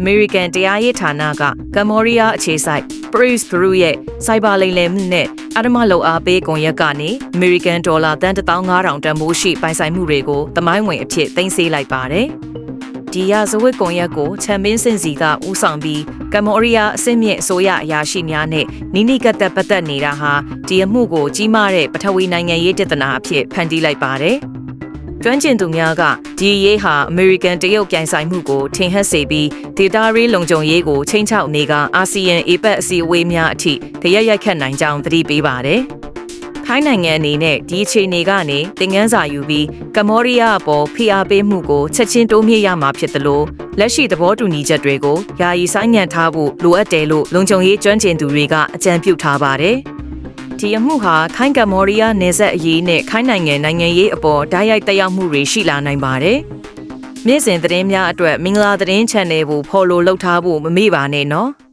American တရားရေးဌာနကကမ္ဘောဒီးယားအခြေစိုက် Bruce Brew ရဲ့စိုက်ဘာလိမ်လည်မှုနဲ့အဓမ္မလုံအားပေးကွန်ရက်ကနေ American ဒေါ်လာတန်15000တန်ဖိုးရှိပိုင်ဆိုင်မှုတွေကိုသမိုင်းဝင်အဖြစ်သိမ်းဆည်းလိုက်ပါတယ်။ဒီရာဇဝတ်ကွန်ရက်ကိုချမ်ပင်းစင်စီကဦးဆောင်ပြီးကမ္ဘောဒီးယားအစစ်မြင့်အစိုးရအရာရှိများနဲ့နိနိကတ်သက်ပတ်သက်နေတာဟာဒီအမှုကိုကြီးမားတဲ့ပထဝီနိုင်ငံရေးတည်တနာအဖြစ်ဖန်တီးလိုက်ပါတယ်။ ကျွမ်းကျင်သူများကဒီရေးဟာအမေရိကန်တရုတ်ပြိုင်ဆိုင်မှုကိုထင်ဟပ်စေပြီးဒေတာရေးလုံခြုံရေးကိုချိန်ချောက်နေကအာဆီယံအေပတ်အစည်းအဝေးများအထိတရက်ရိုက်ခတ်နိုင်ကြောင်းသတိပေးပါတယ်။ခိုင်းနိုင်ငံအနေနဲ့ဒီအခြေအနေကနေသင်ခန်းစာယူပြီးကမ္ဘောဒီးယားအပေါ်ဖိအားပေးမှုကိုချက်ချင်းတိုးမြှင့်ရမှာဖြစ်တယ်လို့လက်ရှိသဘောတူညီချက်တွေကိုယာယီဆိုင်းငံ့ထားဖို့လိုအပ်တယ်လို့လုံခြုံရေးကျွမ်းကျင်သူတွေကအကြံပြုထားပါတယ်။ ဒီအမှုဟာခိုင်းကမ္ဘောဒီးယားနယ်စပ်အရေးနဲ့ခိုင်းနိုင်ငံနိုင်ငံရေးအပေါ်ဓာတ်ရိုက်တက်ရောက်မှုတွေရှိလာနိုင်ပါတယ်။မြင့်စင်သတင်းများအတွက်မင်္ဂလာသတင်း channel ကို follow လုပ်ထားဖို့မမေ့ပါနဲ့နော်။